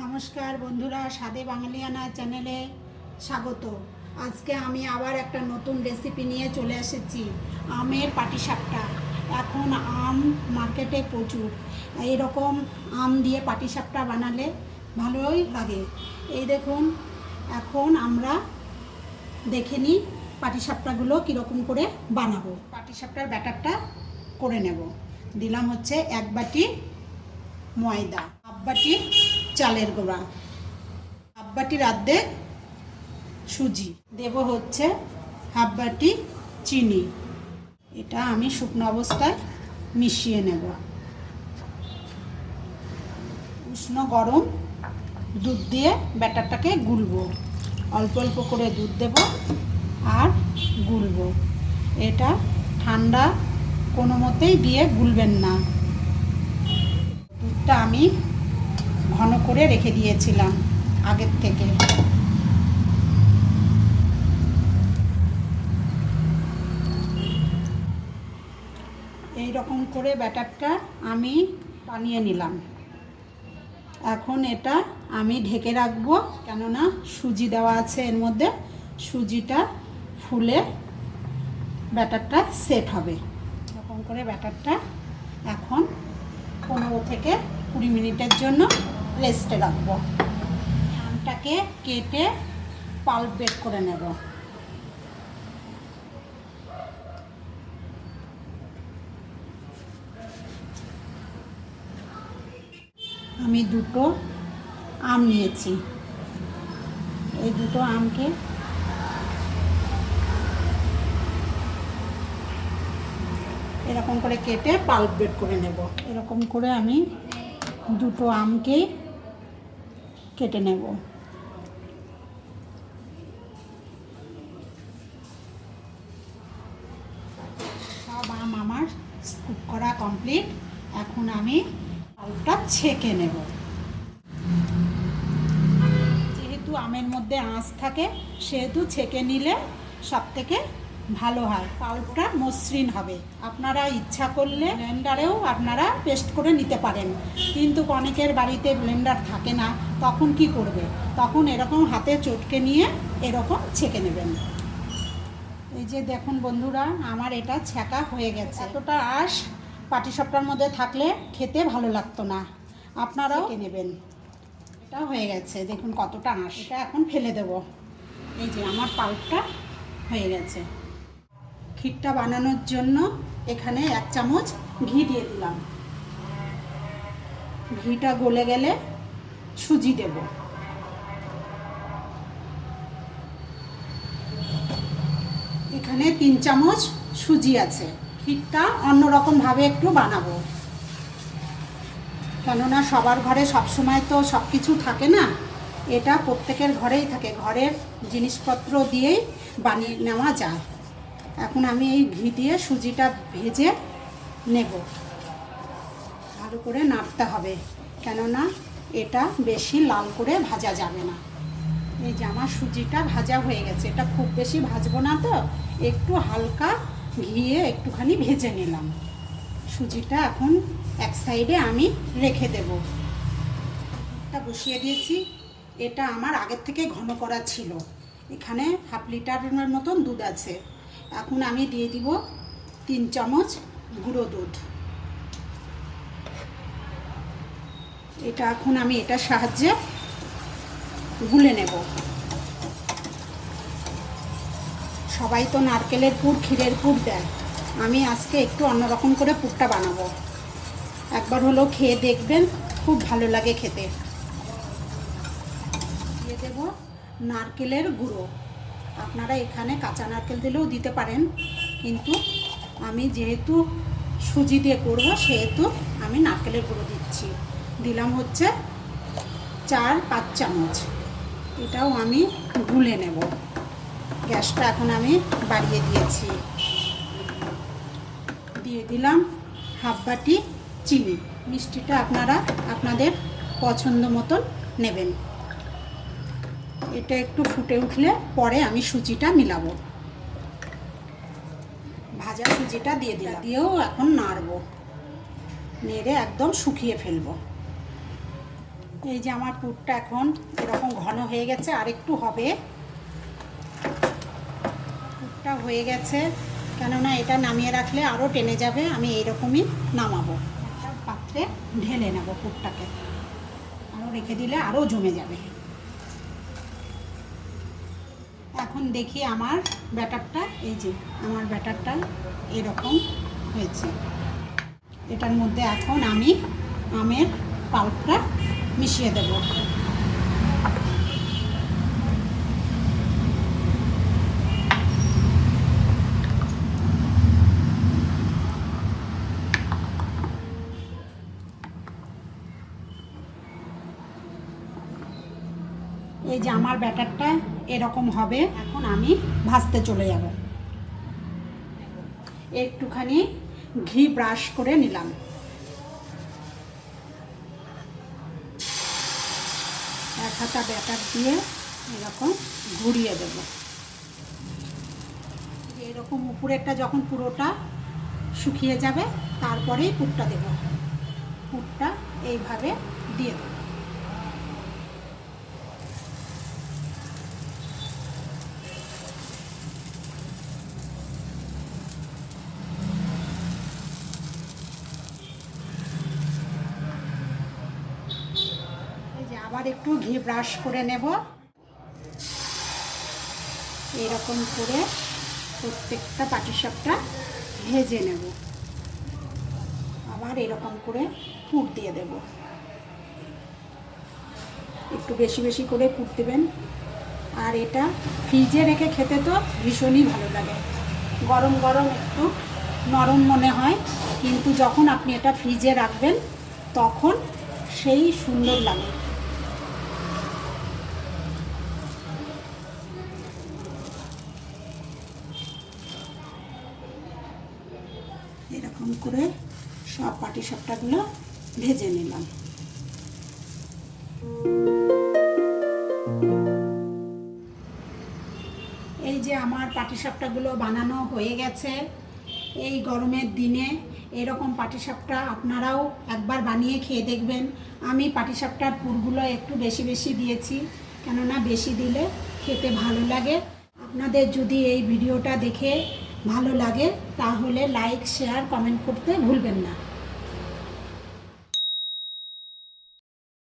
নমস্কার বন্ধুরা স্বাদে বাঙালিয়ানা চ্যানেলে স্বাগত। আজকে আমি আবার একটা নতুন রেসিপি নিয়ে চলে এসেছি, আমের পাটিসাপটা। এখন আম মার্কেটে প্রচুর। এইরকম আম দিয়ে পাটিসাপটা বানালে ভালোই লাগে। এই দেখুন, এখন আমরা দেখে নিই পাটিসাপটাগুলো কীরকম করে বানাবো। পাটিসাপটার ব্যাটারটা করে নেব। দিলাম হচ্ছে এক বাটি ময়দা, হাফ বাটি চালের গোড়া। হাফ বাটির অর্ধেক সুজি। দেব হচ্ছে হাফ বাটি চিনি। এটা আমি শুকনো অবস্থায় মিশিয়ে নেব। উষ্ণ গরম দুধ দিয়ে ব্যাটারটাকে গুলবো। অল্প অল্প করে দুধ দেব আর গুলবো। এটা ঠান্ডা কোনো মতেই দিয়ে গুলবেন না। দুধটা আমি ঘন করে রেখে দিয়েছিলাম আগের থেকে। এই রকম করে ব্যাটারটা আমি বানিয়ে নিলাম। এখন এটা আমি ঢেকে রাখব, কেননা সুজি দেওয়া আছে এর মধ্যে। সুজিটা ফুলে ব্যাটারটা সেট হবে। এরকম করে ব্যাটারটা এখন পনেরো থেকে কুড়ি মিনিটের জন্য রেস্টে রাখব। আমটাকে কেটে পাল্প বের করে নেব। আমি দুটো আম নিয়েছি। এই দুটো আমকে এরকম করে কেটে পাল্প বের করে নেব। এরকম করে আমি দুটো আমকে কেটে নেব। সব আম আমার স্কুপ করা কমপ্লিট এখন আমি পাল্পটা ছেঁকে নেব। যেহেতু আমের মধ্যে আঁশ থাকে, সেহেতু ছেঁকে নিলে সব থেকে ভালো হয়। পাল্পটা মসৃণ হবে। আপনারা ইচ্ছা করলে ব্লেন্ডারেও আপনারা পেস্ট করে নিতে পারেন। কিন্তু অনেকের বাড়িতে ব্লেন্ডার থাকে না তখন কি করবে? তখন এরকম হাতে চটকে নিয়ে এরকম ছেঁকে নেবেন। এই যে দেখুন বন্ধুরা আমার এটা ছ্যাঁকা হয়ে গেছে। এতটা আঁশ পাটিসাপটার মধ্যে থাকলে খেতে ভালো লাগতো না। আপনারাও নেবেন। এটা হয়ে গেছে। দেখুন কতটা আঁশ। এটা এখন ফেলে দেব। এই যে আমার পাল্পটা হয়ে গেছে। ক্ষীরটা বানানোর জন্য এখানে এক চামচ ঘি দিয়ে দিলাম। ঘিটা গলে গেলে সুজি দেব। এখানে তিন চামচ সুজি আছে। ক্ষীরটা অন্যরকমভাবে একটু বানাবো। কেননা সবার ঘরে সবসময় তো সব কিছু থাকে না, এটা প্রত্যেকের ঘরেই থাকে। ঘরের জিনিসপত্র দিয়েই বানিয়ে নেওয়া যায়। এখন আমি এই ঘি দিয়ে সুজিটা ভেজে নেব। ভালো করে নাড়তে হবে, কেননা এটা বেশি লাল করে ভাজা যাবে না। এই যে আমার সুজিটা ভাজা হয়ে গেছে, এটা খুব বেশি ভাজবো না তো, একটু হালকা ঘিয়ে একটুখানি ভেজে নিলাম। সুজিটা এখন এক সাইডে আমি রেখে দেব। এটা বসিয়ে দিয়েছি, এটা আমার আগের থেকে ঘন করা ছিল। এখানে হাফ লিটারের মতন দুধ আছে। এখন আমি দিয়ে দিব তিন চামচ গুঁড়ো দুধ। এটা এখন আমি এটার সাহায্যে গুলে নেব। সবাই তো নারকেলের পুর, ক্ষীরের পুর দেয়। আমি আজকে একটু অন্যরকম করে পুরটা বানাবো। একবার হলো খেয়ে দেখবেন, খুব ভালো লাগে খেতে। দিয়ে দেব নারকেলের গুঁড়ো। আপনারা এখানে কাঁচা নারকেল দিলেও দিতে পারেন, কিন্তু আমি যেহেতু সুজি দিয়ে করব, সেহেতু আমি নারকেলের গুঁড়ো দিচ্ছি। দিলাম হচ্ছে চার পাঁচ চামচ। এটাও আমি গুলে নেব। গ্যাসটা এখন আমি বাড়িয়ে দিয়েছি। দিয়ে দিলাম হাফ বাটি চিনি। মিষ্টিটা আপনারা আপনাদের পছন্দ মতন নেবেন। এটা একটু ফুটে উঠলে পরে আমি সুজিটা মিলাবো। ভাজা সুজিটা দিয়ে দিলাম। দিয়েও এখন নাড়বো। নেড়ে একদম শুকিয়ে ফেলব। এই যে আমার পুরটা এখন এরকম ঘন হয়ে গেছে, আর একটু হবে। পুরটা হয়ে গেছে। কেননা এটা নামিয়ে রাখলে আরও টেনে যাবে, আমি এইরকমই নামাবো। একটা পাত্রে ঢেলে নেব পুরটাকে। আরও রেখে দিলে আরও জমে যাবে। এখন দেখি আমার ব্যাটারটা, এই যে আমার ব্যাটারটা এরকম হয়েছে। এটার মধ্যে এখন আমি আমের পাল্পটা মিশিয়ে দেব। এই যে আমার ব্যাটারটা এরকম হবে। এখন আমি ভাজতে চলে যাব। একটুখানি ঘি ব্রাশ করে নিলাম। এক হাতা ব্যাটার দিয়ে এরকম ঘুরিয়ে দেব। এরকম উপরেরটা যখন পুরোটা শুকিয়ে যাবে, তারপরেই পুরটা দেব। পুরটা এইভাবে দিয়ে দেব এই যে আবার একটু ঘি ব্রাশ করে নেব। এরকম করে প্রত্যেকটা পাটিসাপটা ভেজে নেব। আবার এরকম করে পুর দিয়ে দেব। একটু বেশি বেশি করে পুর দেবেন। আর এটা ফ্রিজে রেখে খেতে তো ভীষণই ভালো লাগে। গরম গরম একটু নরম মনে হয়, কিন্তু যখন আপনি এটা ফ্রিজে রাখবেন, তখন সেই সুন্দর লাগে এরকম করে সব পাটি সাপটাগুলো ভেজে নিলাম। এই যে আমার পাটিসাপটাগুলো বানানো হয়ে গেছে, এই গরমের দিনে এরকম পাটিসাপটা আপনারাও একবার বানিয়ে খেয়ে দেখবেন। আমি পাটিসাপটার পুরগুলো একটু বেশি বেশি দিয়েছি, কেননা বেশি দিলে খেতে ভালো লাগে। আপনাদের যদি এই ভিডিওটা দেখে ভালো লাগে তাহলে লাইক শেয়ার কমেন্ট করতে ভুলবেন না।